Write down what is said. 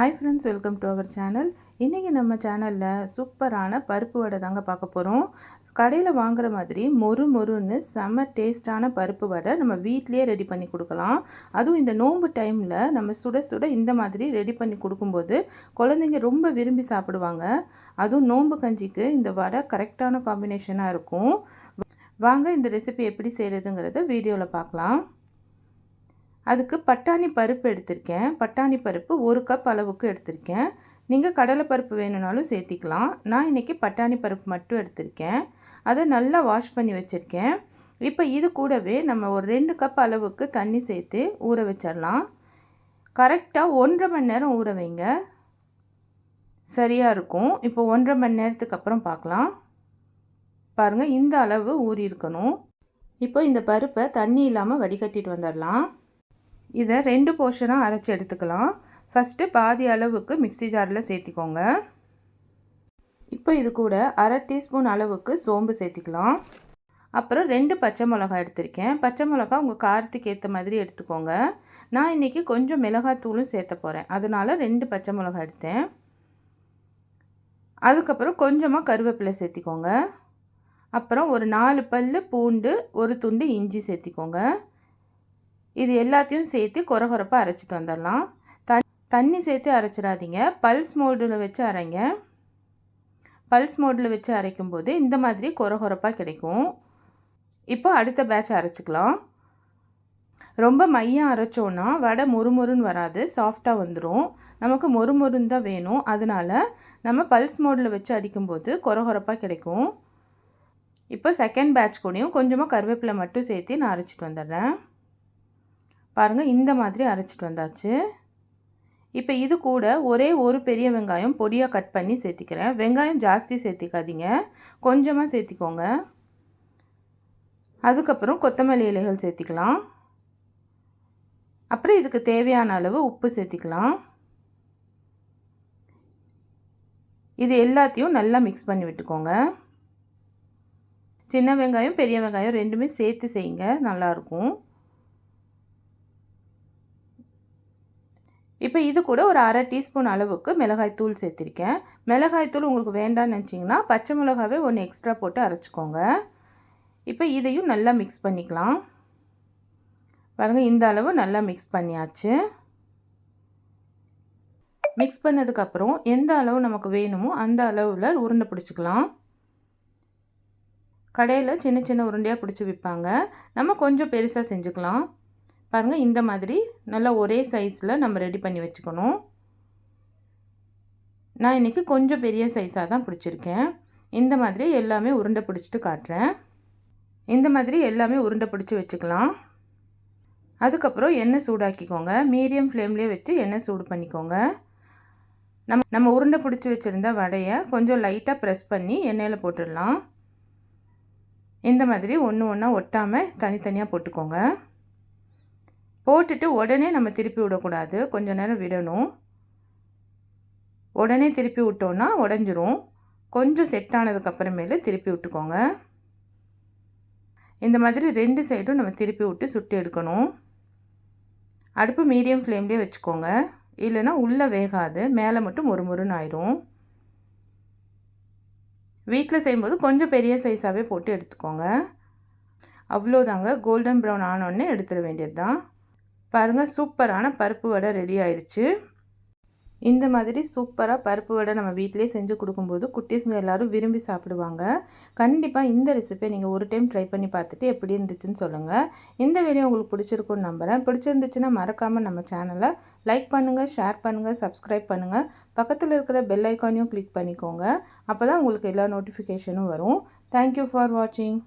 Hi friends welcome to our channel இன்றைக்கி நம்ம சேனலில் சூப்பரான பருப்பு வடை தாங்க பார்க்க போகிறோம் கடையில் வாங்குற மாதிரி மொறு மொறுன்னு செம்ம டேஸ்டான பருப்பு வடை நம்ம வீட்லேயே ரெடி பண்ணி கொடுக்கலாம். அதுவும் இந்த நோன்பு டைமில் நம்ம சுட சுட இந்த மாதிரி ரெடி பண்ணி கொடுக்கும்போது குழந்தைங்க ரொம்ப விரும்பி சாப்பிடுவாங்க. அதுவும் நோன்பு கஞ்சிக்கு இந்த வடை கரெக்டான காம்பினேஷனாக இருக்கும். வாங்க இந்த ரெசிபி எப்படி செய்கிறதுங்கிறத வீடியோவில் பார்க்கலாம். அதுக்கு பட்டாணி பருப்பு எடுத்திருக்கேன். பட்டாணி பருப்பு ஒரு கப் அளவுக்கு எடுத்திருக்கேன். நீங்கள் கடலை பருப்பு வேணும்னாலும் சேர்த்திக்கலாம். நான் இன்றைக்கி பட்டாணி பருப்பு மட்டும் எடுத்திருக்கேன். அதை நல்லா வாஷ் பண்ணி வச்சுருக்கேன். இப்போ இது கூடவே நம்ம ஒரு ரெண்டு கப் அளவுக்கு தண்ணி சேர்த்து ஊற வச்சிடலாம் கரெக்டாக ஒன்றரை மணி நேரம் ஊற வைங்க. சரியாக இருக்கும். இப்போ ஒன்றரை மணி நேரத்துக்கு அப்புறம் பார்க்கலாம். பாருங்கள் இந்த அளவு ஊறி இருக்கணும் இப்போ இந்த பருப்பை தண்ணி இல்லாமல் வடிகட்டிட்டு வந்துடலாம் இதை ரெண்டு போர்ஷனாக அரைச்சி எடுத்துக்கலாம். ஃபஸ்ட்டு பாதி அளவுக்கு மிக்சி ஜாரில் சேர்த்திக்கோங்க. இப்போ இது கூட அரை டீஸ்பூன் அளவுக்கு சோம்பு சேர்த்திக்கலாம். அப்புறம் ரெண்டு பச்சை மிளகா எடுத்திருக்கேன். பச்சை மிளகா உங்கள் காரத்துக்கு ஏற்ற மாதிரி எடுத்துக்கோங்க. நான் இன்றைக்கி கொஞ்சம் மிளகாத்தூளும் சேர்த்த போகிறேன் அதனால் ரெண்டு பச்சை மிளகா எடுத்தேன். அதுக்கப்புறம் கொஞ்சமாக கருவேப்பிலை சேர்த்திக்கோங்க. அப்புறம் ஒரு நாலு பல் பூண்டு ஒரு துண்டு இஞ்சி சேர்த்திக்கோங்க. இது எல்லாத்தையும் சேர்த்து குறை அரைச்சிட்டு வந்துடலாம். தண் தண்ணி சேர்த்து அரைச்சிடாதீங்க. பல்ஸ் மோடில் வச்சு அரைங்க. பல்ஸ் மோடில் வச்சு அரைக்கும்போது இந்த மாதிரி குறை கிடைக்கும். இப்போ அடுத்த பேட்ச் அரைச்சிக்கலாம். ரொம்ப மையம் அரைச்சோன்னா வடை மொறுமொறுன்னு வராது. சாஃப்டாக வந்துடும் நமக்கு மொறுமொறுன்னு தான் வேணும். அதனால் நம்ம பல்ஸ் மோடில் வச்சு அடிக்கும்போது குறை கிடைக்கும். இப்போ செகண்ட் பேட்ச் கூடயும் கொஞ்சமாக கருவேப்பிலை மட்டும் சேர்த்து நான் அரைச்சிட்டு வந்துடுறேன். பாருங்கள் இந்த மாதிரி அரைச்சிட்டு வந்தாச்சு. இப்போ இது கூட ஒரே ஒரு பெரிய வெங்காயம் பொடியாக கட் பண்ணி சேர்த்திக்கிறேன். வெங்காயம் ஜாஸ்தி சேர்த்திக்காதீங்க. கொஞ்சமாக சேர்த்திக்கோங்க. அதுக்கப்புறம் கொத்தமல்லி இலைகள் சேர்த்திக்கலாம். அப்புறம் இதுக்கு தேவையான அளவு உப்பு சேர்த்திக்கலாம். இது எல்லாத்தையும் நல்லா மிக்ஸ் பண்ணி விட்டுக்கோங்க. சின்ன வெங்காயம் பெரிய வெங்காயம் ரெண்டுமே சேர்த்து செய்யுங்க. நல்லாயிருக்கும் இப்போ இது கூட ஒரு அரை டீஸ்பூன் அளவுக்கு மிளகாய் தூள் சேர்த்திருக்கேன். மிளகாய் தூள் உங்களுக்கு வேண்டாம்னு நினச்சிங்கன்னா பச்சை மிளகாவே ஒன்று எக்ஸ்ட்ரா போட்டு அரைச்சிக்கோங்க. இப்போ இதையும் நல்லா மிக்ஸ் பண்ணிக்கலாம். பாருங்கள் இந்த அளவு நல்லா மிக்ஸ் பண்ணியாச்சு. மிக்ஸ் பண்ணதுக்கப்புறம் எந்த அளவு நமக்கு வேணுமோ அந்த அளவில் உருண்டை பிடிச்சிக்கலாம். கடையில் சின்ன சின்ன உருண்டையாக பிடிச்சி விற்பாங்க. நம்ம கொஞ்சம் பெருசாக செஞ்சுக்கலாம். பாருங்கள் இந்த மாதிரி நல்லா ஒரே சைஸில் நம்ம ரெடி பண்ணி வச்சுக்கணும். நான் இன்றைக்கி கொஞ்சம் பெரிய சைஸாக தான் பிடிச்சிருக்கேன். இந்த மாதிரி எல்லாமே உருண்டை பிடிச்சிட்டு காட்டுறேன். இந்த மாதிரி எல்லாமே உருண்டை பிடிச்சி வச்சுக்கலாம். அதுக்கப்புறம் எண்ணெய் சூடாக்கிக்கோங்க. மீடியம் ஃப்ளேம்லேயே வச்சு எண்ணெய் சூடு பண்ணிக்கோங்க. நம்ம நம்ம உருண்டை பிடிச்சி வச்சுருந்த வடையை கொஞ்சம் லைட்டாக ப்ரெஸ் பண்ணி எண்ணெயில் போட்டுடலாம். இந்த மாதிரி ஒன்று ஒன்றா ஒட்டாமல் தனித்தனியாக போட்டுக்கோங்க. போட்டுட்டு உடனே நம்ம திருப்பி விடக்கூடாது. கொஞ்ச நேரம் விடணும். உடனே திருப்பி விட்டோன்னா உடஞ்சிரும். கொஞ்சம் செட் ஆனதுக்கப்புறமேலு திருப்பி விட்டுக்கோங்க. இந்த மாதிரி ரெண்டு சைடும் நம்ம திருப்பி விட்டு சுட்டு எடுக்கணும். அடுப்பு மீடியம் ஃப்ளேம்லேயே வச்சுக்கோங்க. இல்லைன்னா உள்ளே வேகாது. மேலே மட்டும் ஒரு முருன்னு ஆயிரும். வீட்டில் செய்யும்போது கொஞ்சம் பெரிய சைஸாகவே போட்டு எடுத்துக்கோங்க. அவ்வளோதாங்க. கோல்டன் ப்ரௌன் ஆனோடனே எடுத்துட வேண்டியது தான் பாருங்கள் சூப்பரான பருப்பு வடை ரெடி ஆயிடுச்சு இந்த மாதிரி சூப்பராக பருப்பு வடை நம்ம வீட்டிலே செஞ்சு கொடுக்கும்போது குட்டீஸுங்க எல்லோரும் விரும்பி சாப்பிடுவாங்க. கண்டிப்பாக இந்த ரெசிபியை நீங்கள் ஒரு டைம் ட்ரை பண்ணி பார்த்துட்டு எப்படி இருந்துச்சுன்னு சொல்லுங்கள் இந்த வீடியோ உங்களுக்கு பிடிச்சிருக்குன்னு நம்புகிறேன் பிடிச்சிருந்துச்சுன்னா மறக்காமல் நம்ம சேனலை லைக் பண்ணுங்கள் ஷேர் பண்ணுங்கள் சப்ஸ்கிரைப் பண்ணுங்கள் பக்கத்தில் இருக்கிற பெல் ஐக்கானையும் கிளிக் பண்ணிக்கோங்க. அப்போ தான் உங்களுக்கு எல்லா நோட்டிஃபிகேஷனும் வரும். தேங்க்யூ ஃபார் வாட்சிங்